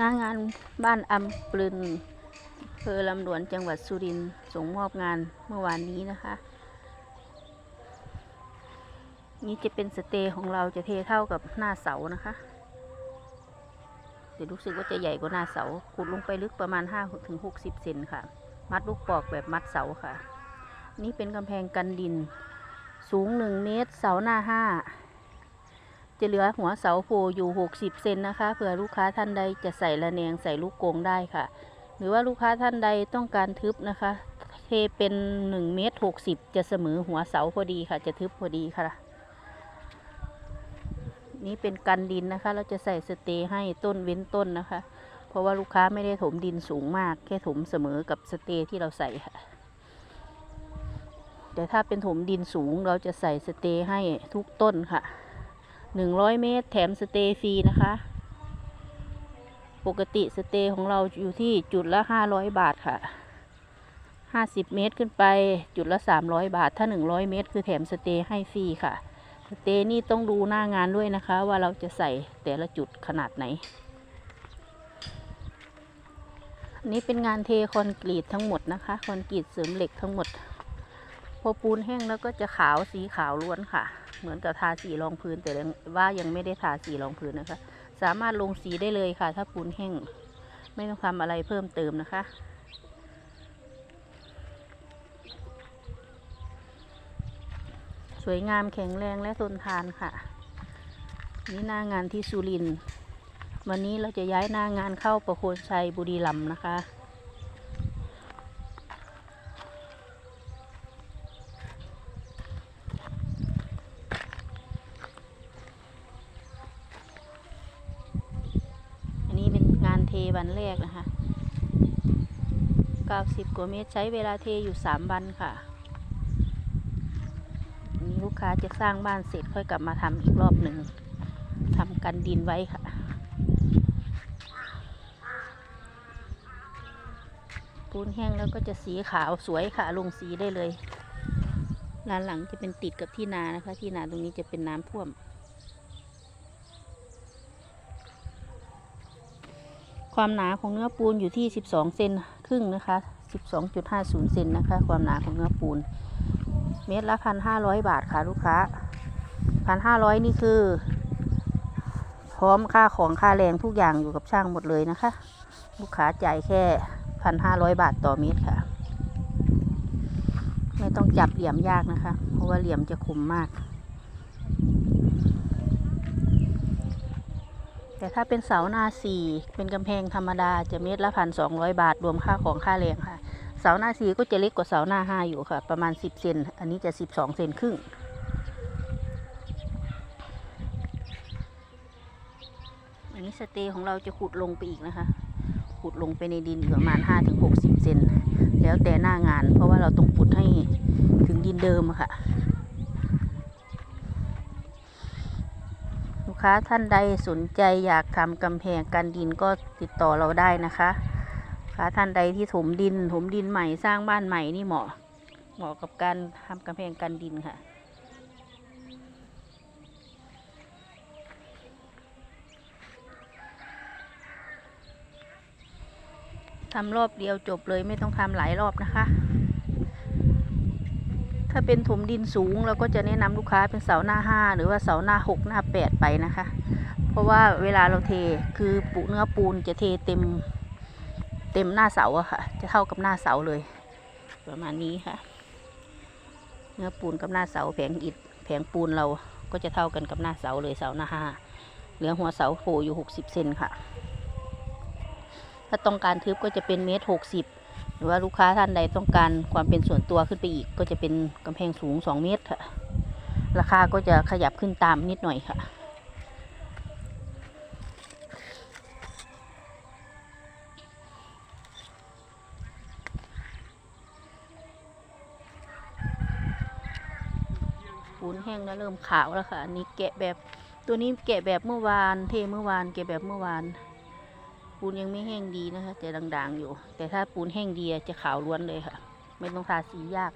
หน้างานบ้านอำปลึนเภอลำดวนจังหวัดสุรินทร์ส่งมอบงานเมื่อวานนี้นะคะ นี่จะเป็นสเตย์ของเราจะเทเท่ากับหน้าเสานะคะแต่รู้สึกว่าจะใหญ่กว่าหน้าเสาขุดลงไปลึกประมาณ5ถึง60เซนค่ะ มัดลูกปอกแบบมัดเสาค่ะ นี่เป็นกำแพงกันดิน สูง 1 เมตร เสาหน้า 5 จะเหลือหัวเสาโผล่อยู่ 60 เซนนะคะ เผื่อลูกค้าท่านใดจะใส่ระแนงใส่ลูกกงได้ค่ะ หรือว่าลูกค้าท่านใดต้องการทึบนะคะ เทเป็น1เมตร60 จะเสมอหัวเสาพอดีค่ะ จะทึบพอดีค่ะ นี่เป็นกันดินนะคะ เราจะใส่สเตย์ให้ต้นเว้นต้นนะคะ เพราะว่าลูกค้าไม่ได้ถมดินสูงมาก แค่ถมเสมอกับสเตย์ที่เราใส่ค่ะแต่ถ้าเป็นถมดินสูงเราจะใส่สเตย์ให้ทุกต้นค่ะ หนึ่งร้อยเมตร แถมสเตย์ฟรีนะคะ ปกติสเตย์ของเราอยู่ที่จุดละห้าร้อยบาทค่ะห้าสิบเมตรขึ้นไปจุดละสามร้อยบาท ถ้าหนึ่งร้อยเมตร คือแถมสเตย์ให้ฟรีค่ะ สเตย์นี่ต้องดูหน้างานด้วยนะคะ ว่าเราจะใส่แต่ละจุดขนาดไหนอันนี้เป็นงานเทคอนกรีตทั้งหมดนะคะ คอนกรีตเสริมเหล็กทั้งหมด พอปูนแห้งแล้วก็จะขาวสีขาวล้วนค่ะ เหมือนกับทาสีรองพื้นแต่ว่ายังไม่ได้ทาสีรองพื้นนะคะ สามารถลงสีได้เลยค่ะ ถ้าปูนแห้ง ไม่ต้องทำอะไรเพิ่มเติมนะคะสวยงามแข็งแรงและทนทานค่ะ นี่หน้างานที่สุรินวันนี้เราจะย้ายหน้างานเข้าประโคนชัยบุรีรัมย์นะคะ อันนี้เป็นงานเท วันแรกนะคะ 90กว่าเมตรใช้เวลาเทอยู่ 3 วันค่ะนนี้ลูกค้าจะสร้างบ้านเสร็จค่อยกลับมาทำอีกรอบหนึ่งทำกันดินไว้ค่ะปูนแห้งแล้วก็จะสีขาวสวยค่ะ ลงสีได้เลยด้านหลังจะเป็นติดกับที่นานะคะ ที่นาตรงนี้จะเป็นน้ำท่วม ความหนาของเนื้อปูนอยู่ที่ 12 เซนครึ่งนะคะ 12.50 เซนนะคะ ความหนาของเนื้อปูน เมตรละพันห้าร้อยบาทค่ะลูกค้าพันห้าร้อยนี่คือ พร้อมค่าของค่าแรงทุกอย่างอยู่กับช่างหมดเลยนะคะ ลูกค้าจ่ายแค่พันห้าร้อยบาทต่อเมตรค่ะ ไม่ต้องจับเหลี่ยมยากนะคะ เพราะว่าเหลี่ยมจะคมมาก แต่ถ้าเป็นเสาหน้าสี่เป็นกำแพงธรรมดาจะเมตรละพันสองร้อยบาท รวมค่าของค่าแรงค่ะ เสาหน้าสี่ก็จะเล็กกว่าเสาหน้าห้าอยู่ค่ะ ประมาณสิบเซนอันนี้จะสิบสองเซนครึ่งอันนี้สเตย์ของเราจะขุดลงไปอีกนะคะ ขุดลงไปในดินประมาณห้าถึงหกสิบเซนแล้วแต่หน้างาน เพราะว่าเราต้องขุดให้ถึงดินเดิมค่ะ ลูก ค้าท่านใดสนใจอยากทำกำแพงกันดินก็ติดต่อเราได้นะคะค้าท่านใดที่ถมดิน ถมดินใหม่สร้างบ้านใหม่นี่เหมาะ เหมาะกับการทำกำแพงกันดินค่ะทำรอบเดียวจบเลยไม่ต้องทำหลายรอบนะคะ ถ้าเป็นถมดินสูงเราก็จะแนะนำลูกค้าเป็นเสาหน้าห้าหรือว่าเสาหน้าหกหน้าแปดไปนะคะ เพราะว่าเวลาเราเทคือปูเนื้อปูนจะเทเต็มเต็มหน้าเสาอะค่ะ จะเท่ากับหน้าเสาเลย ประมาณนี้ค่ะ เนื้อปูนกับหน้าเสาแผงอิฐแผงปูนเราก็จะเท่ากันกับหน้าเสาเลยเสาหน้าห้าเหลือหัวเสาโผล่อยู่หกสิบเซนค่ะ ถ้าต้องการทึบก็จะเป็นเมตรหกสิบ หรือว่าลูกค้าท่านใดต้องการความเป็นส่วนตัวขึ้นไปอีก ก็จะเป็นกำแพงสูงสองเมตรค่ะ ราคาก็จะขยับขึ้นตามนิดหน่อยค่ะ ปูนแห้งแล้วเริ่มขาวแล้วค่ะ อันนี้แกะแบบตัวนี้แกะแบบเมื่อวาน เทเมื่อวาน แกะแบบเมื่อวาน ปูนยังไม่แห้งดีนะคะจะด่างๆอยู่ แต่ถ้าปูนแห้งดีจะขาวล้วนเลยค่ะ ไม่ต้องทาสียาก